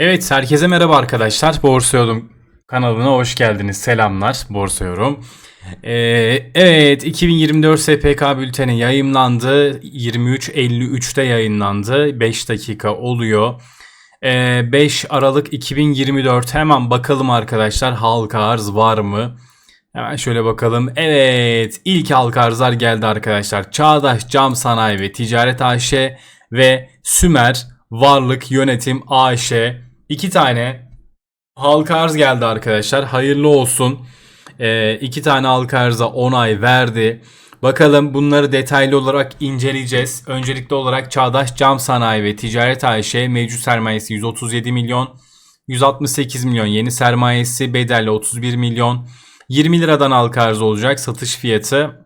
Evet, herkese merhaba arkadaşlar. Borsa Yorum kanalına hoş geldiniz. Selamlar, Borsa Yorum. Ee, evet, 2024 SPK bülteni yayımlandı. 23.53'te yayınlandı. 5 dakika oluyor. Ee, 5 Aralık 2024 hemen bakalım arkadaşlar halka arz var mı? Hemen şöyle bakalım. Evet ilk halka arzlar geldi arkadaşlar. Çağdaş Cam Sanayi ve Ticaret AŞ ve Sümer Varlık Yönetim AŞ. İki tane halka arz geldi arkadaşlar. Hayırlı olsun. Ee, iki tane halka arza onay verdi. Bakalım bunları detaylı olarak inceleyeceğiz. Öncelikli olarak Çağdaş Cam Sanayi ve Ticaret AŞ mevcut sermayesi 137 milyon. 168 milyon yeni sermayesi bedelli 31 milyon. 20 liradan halka arz olacak satış fiyatı.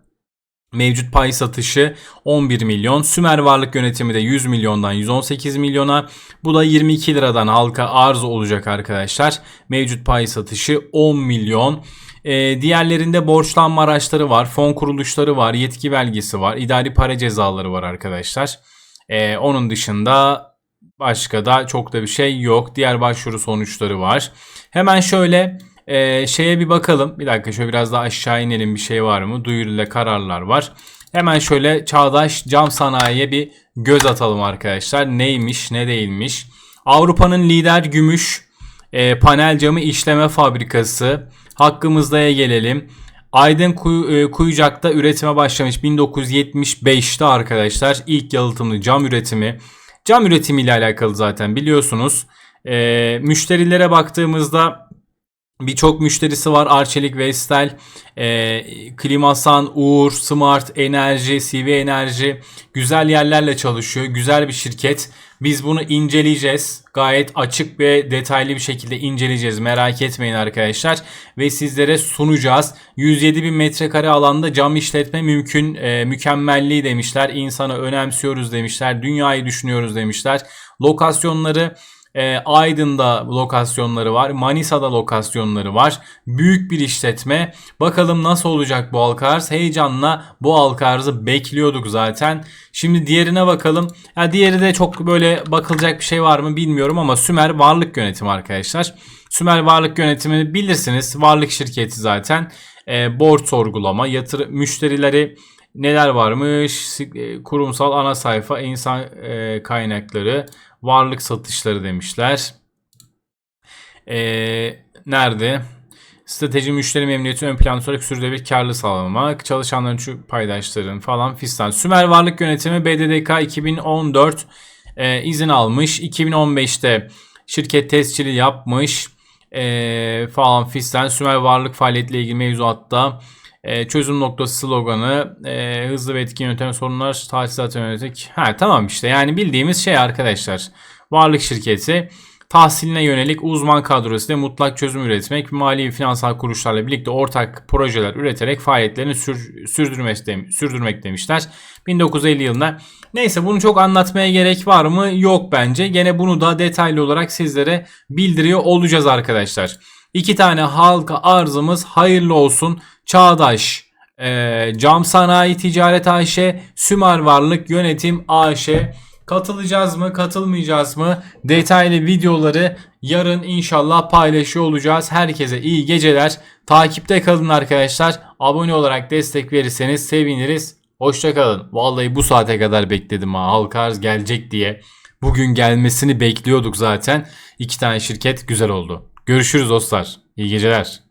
Mevcut pay satışı 11 milyon. Sümer Varlık Yönetimi de 100 milyondan 118 milyona. Bu da 22 liradan halka arz olacak arkadaşlar. Mevcut pay satışı 10 milyon. Ee, diğerlerinde borçlanma araçları var. Fon kuruluşları var. Yetki belgesi var. idari para cezaları var arkadaşlar. Ee, onun dışında başka da çok da bir şey yok. Diğer başvuru sonuçları var. Hemen şöyle ee, şeye bir bakalım. Bir dakika şöyle biraz daha aşağı inelim bir şey var mı? Duyuruyla kararlar var. Hemen şöyle Çağdaş Cam Sanayi'ye bir göz atalım arkadaşlar. Neymiş ne değilmiş. Avrupa'nın lider gümüş e, panel camı işleme fabrikası. Hakkımızda'ya gelelim. Aydın e, Kuyucak'ta üretime başlamış 1975'te arkadaşlar. ilk yalıtımlı cam üretimi. Cam üretimi ile alakalı zaten biliyorsunuz. E, müşterilere baktığımızda Birçok müşterisi var. Arçelik, Vestel, e, Klimasan, Uğur, Smart, Enerji, CV Enerji. Güzel yerlerle çalışıyor. Güzel bir şirket. Biz bunu inceleyeceğiz. Gayet açık ve detaylı bir şekilde inceleyeceğiz. Merak etmeyin arkadaşlar. Ve sizlere sunacağız. 107 bin metrekare alanda cam işletme mümkün. E, mükemmelliği demişler. İnsanı önemsiyoruz demişler. Dünyayı düşünüyoruz demişler. Lokasyonları e, Aydın'da lokasyonları var. Manisa'da lokasyonları var. Büyük bir işletme. Bakalım nasıl olacak bu halka arz? Heyecanla bu halka arzı bekliyorduk zaten. Şimdi diğerine bakalım. Ya diğeri de çok böyle bakılacak bir şey var mı bilmiyorum ama Sümer Varlık Yönetimi arkadaşlar. Sümer Varlık Yönetimi bilirsiniz. Varlık şirketi zaten. E, borç sorgulama, yatır müşterileri neler varmış? E, kurumsal ana sayfa, insan e, kaynakları, Varlık satışları demişler. Ee, nerede? Strateji müşteri memnuniyeti ön planda tutarak sürdürülebilir karlı sağlamak. Çalışanların şu paydaşların falan fistan. Sümer Varlık Yönetimi BDDK 2014 e, izin almış. 2015'te şirket tescili yapmış. E, falan fistan. Sümer Varlık faaliyetle ilgili mevzuatta e, çözüm noktası sloganı, e, hızlı ve etkin yöntem sorunlar, tahsilat yönetik. Ha tamam işte yani bildiğimiz şey arkadaşlar. Varlık şirketi tahsiline yönelik uzman kadrosu ile mutlak çözüm üretmek, mali ve finansal kuruluşlarla birlikte ortak projeler üreterek faaliyetlerini sür, sürdürmek, dem, sürdürmek demişler. 1950 yılında. Neyse bunu çok anlatmaya gerek var mı? Yok bence. Gene bunu da detaylı olarak sizlere bildiriyor olacağız arkadaşlar. İki tane halka arzımız hayırlı olsun. Çağdaş e, Cam Sanayi Ticaret AŞ, Sümer Varlık Yönetim AŞ. Katılacağız mı, katılmayacağız mı? Detaylı videoları yarın inşallah paylaşıyor olacağız. Herkese iyi geceler. Takipte kalın arkadaşlar. Abone olarak destek verirseniz seviniriz. Hoşçakalın. Vallahi bu saate kadar bekledim ha. Halka arz gelecek diye. Bugün gelmesini bekliyorduk zaten. İki tane şirket güzel oldu. Görüşürüz dostlar. İyi geceler.